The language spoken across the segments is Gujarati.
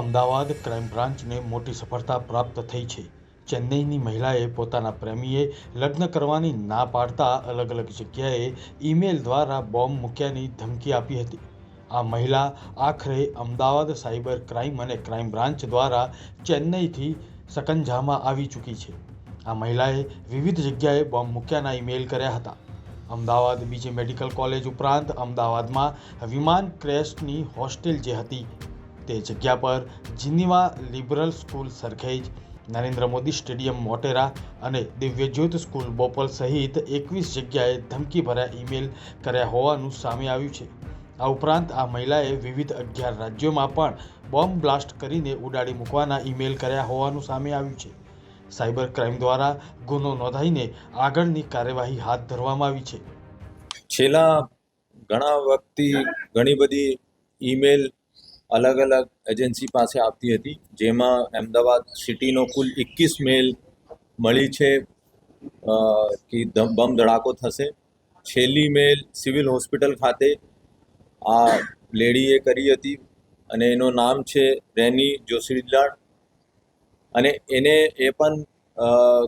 અમદાવાદ ક્રાઇમ બ્રાન્ચને મોટી સફળતા પ્રાપ્ત થઈ છે. ચેન્નઈની મહિલાએ પોતાના પ્રેમીએ લગ્ન કરવાની ના પાડતા અલગ અલગ જગ્યાએ ઈમેલ દ્વારા બોમ્બ મૂક્યાની ધમકી આપી હતી. આ મહિલા આખરે અમદાવાદ સાયબર ક્રાઇમ અને ક્રાઇમ બ્રાન્ચ દ્વારા ચેન્નઈથી સકંજામાં આવી ચૂકી છે. આ મહિલાએ વિવિધ જગ્યાએ બોમ્બ મૂક્યાના ઈમેલ કર્યા હતા. અમદાવાદ બીજી મેડિકલ કોલેજ ઉપરાંત અમદાવાદમાં વિમાન ક્રેશની હોસ્ટેલ જે હતી તે જગ્યા પર Geneva liberal school Sarkhej Narendra Modi stadium Motera અને દિવ્યજ્યોત સ્કૂલ બોપલ સહિત એકવીસ જગ્યાએ ધમકીભર્યા ઈમેલ કર્યા હોવાનું સામે આવ્યું છે. આ ઉપરાંત આ મહિલાએ વિવિધ અગિયાર રાજ્યોમાં પણ બોમ્બ બ્લાસ્ટ કરીને ઉડાડી મૂકવાના ઈમેલ કર્યા હોવાનું સામે આવ્યું છે. સાયબર ક્રાઇમ દ્વારા ગુનો નોંધાઈને આગળની કાર્યવાહી હાથ ધરવામાં આવી છે. છેલ્લા ઘણા વખતથી ઘણી બધી ઈમેલ અલગ અલગ એજન્સી પાસે આવતી હતી, જેમાં અમદાવાદ સિટીનો કુલ એકવીસ મેલ મળી છે કે બમ ધડાકો થશે. છેલ્લી મેલ સિવિલ હોસ્પિટલ ખાતે આ લેડીએ કરી હતી અને એનું નામ છે રેની જોશીલાલ અને એને એ પણ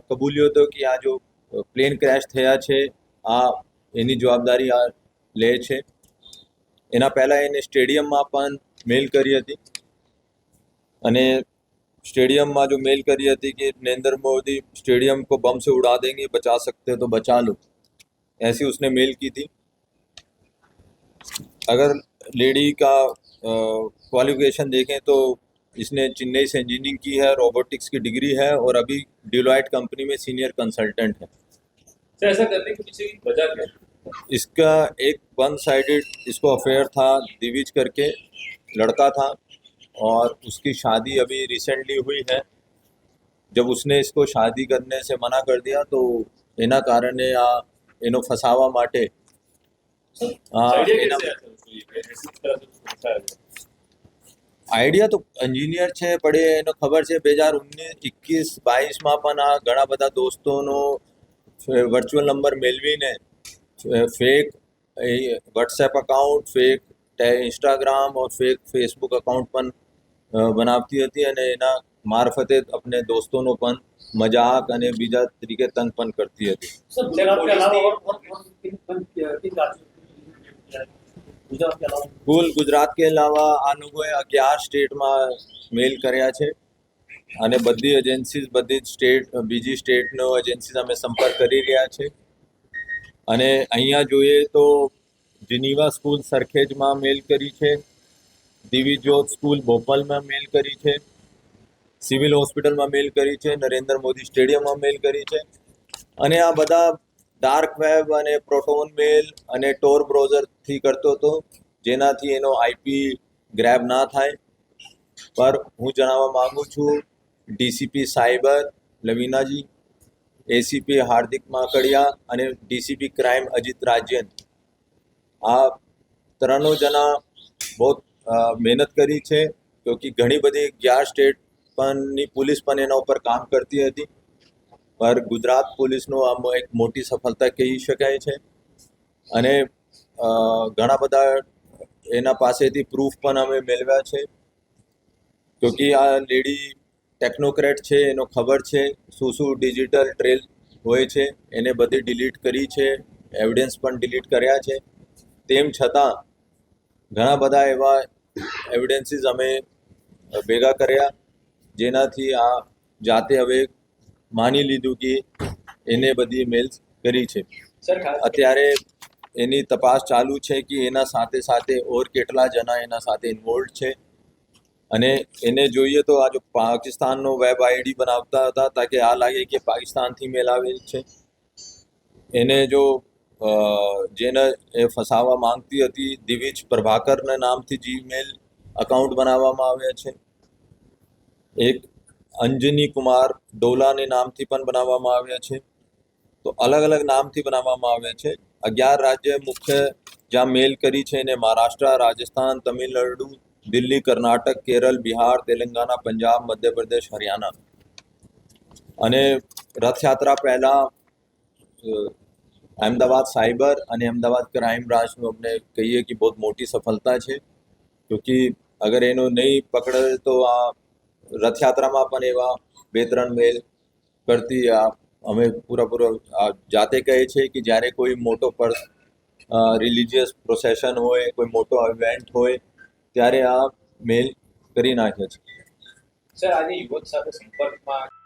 કબૂલ્યો હતો કે આ જો પ્લેન ક્રેશ થયા છે, આ એની જવાબદારી આ લે છે. એના પહેલાં એને સ્ટેડિયમમાં પણ મેલ કરી હતી અને स्टेडियम जो मेल करी थी कि नरेंद्र मोदी स्टेडियम को बम से उड़ा देंगे बचा सकते हो तो बचा लो ऐसी उसने मेल की थी अगर लेडी का क्वालिफिकेशन देखें तो इसने चेन्नई से इंजीनियरिंग की है रोबोटिक्स की डिग्री है और अभी डिलॉयट कंपनी में सीनियर कंसल्टेंट है सर ऐसा करने के पीछे की वजह क्या है इसका एक वन साइडेड इसको अफेयर था दिविज करके लड़का था और उसकी शादी अभी रिसेंटली हुई है जब उसने इसको शादी करने से मना कर दिया तो એના કારણે આ એનો ફસાવા માટે આ आइडिया એના कैसे आया सर उसको ये ऐसी तरह से उसको फंसाया गया? આઈડિયા તો એન્જિનિયર છે પણ એ એને ખબર છે બે હજાર ઓગણીસ એકવીસ બાવીસમાં પણ આ ઘણા બધા દોસ્તોનો વર્ચ્યુઅલ નંબર મેળવીને fake WhatsApp account fake Instagram और ફેક ફેસબુક અકાઉન્ટ પણ અ, બનાવતી હતી અને એના મારફતે अपने દોસ્તોનો પણ મજાક અને બીજા તરીકે તંગ પણ કરતી હતી सर गुजरात के अलावा और और और किन किन किन राज्यों में गुजरात के अलावा કુલ ગુજરાત કે અલાવા આ લોકોએ અગિયાર સ્ટેટમાં મેલ કર્યા છે અને બધી એજન્સીઝ બધી જ સ્ટેટ બીજી સ્ટેટનો એજન્સીઝ અમે સંપર્ક કરી રહ્યા છે અને અહીંયા જોઈએ તો જીનીવા સ્કૂલ સરખેજમાં મેલ કરી છે. દિવિજ્યોત સ્કૂલ ભોપાલમાં મેલ કરી છે. સિવિલ હોસ્પિટલમાં મેલ કરી છે. નરેન્દ્ર મોદી સ્ટેડિયમમાં મેલ કરી છે. અને આ બધા ડાર્ક વેબ અને પ્રોટોન મેલ અને ટોર બ્રાઉઝરથી કરતો હતો. જેનાથી એનો આઈપી ગ્રેબ ના થાય. પર હું જણાવવા માગું છું, DCP cyber, Lavina ji ACP Hardik Makadiya અને ડીસીપી ક્રાઇમ અજીત રાજ્યન આ ત્રણો જણા બહુ મહેનત કરી છે કે ઘણી બધી અગિયાર સ્ટેટ પણની પોલીસ પણ એના ઉપર કામ કરતી હતી. પર ગુજરાત પોલીસનો આ એક મોટી સફળતા કહી શકાય છે. અને ઘણા બધા એના પાસેથી પ્રૂફ પણ અમે મેળવ્યા છે. ક્યોંકि આ લેડી ટેકનોક્રેટ છે એનો ખબર છે શું શું ડિજિટલ ટ્રેલ હોય છે એને બધી ડિલીટ કરી છે એવિડન્સ પણ ડિલીટ કર્યા છે. તેમ છતાં ઘણા બધા એવા એવિડન્સીસ અમે ભેગા કર્યા જેનાથી આ જાતે હવે માની લીધું કે એને બધી મેલ્સ કરી છે. અત્યારે એની તપાસ ચાલુ છે કે એના સાથે સાથે ઓર કેટલા જણા એના સાથે ઇન્વોલ્વ છે. અને એને જોઈએ તો આ જો પાકિસ્તાનનો વેબ આઈડી બનાવતા હતા તાકે આ લાગે કે પાકિસ્તાનથી મેલ આવેલ છે. એને જો જેને એ ફસાવા માંગતી હતી દિવિજ પ્રભાકરના નામથી જીમેલ અકાઉન્ટ બનાવવામાં આવ્યા છે. એક અંજની કુમાર ડોલાને નામથી પણ બનાવવામાં આવ્યા છે. તો અલગ અલગ નામથી બનાવવામાં આવ્યા છે. અગિયાર રાજ્ય મુખ્ય જ્યાં મેલ કરી છે એને મહારાષ્ટ્ર, રાજસ્થાન, તમિલનાડુ दिल्ली કર્ણાટક કેરળ બિહાર તેલંગાણા પંજાબ મધ્યપ્રદેશ હરિયાણા અને રથયાત્રા પહેલાં અમદાવાદ સાયબર અને અમદાવાદ ક્રાઇમ બ્રાન્ચનું અમને કહીએ કે બહુ મોટી સફળતા છે કે અગર એનો નહીં પકડે તો આ રથયાત્રામાં પણ એવા બે ત્રણ મેલ કરતી આ અમે પૂરેપૂરો જાતે કહે છે કે જ્યારે કોઈ મોટો પર રિલિજિયસ પ્રોસેશન હોય કોઈ મોટો ઇવેન્ટ હોય ત્યારે આ મેલ કરી નાખ્યો છે. સર આજે યુવક સાથે સંપર્કમાં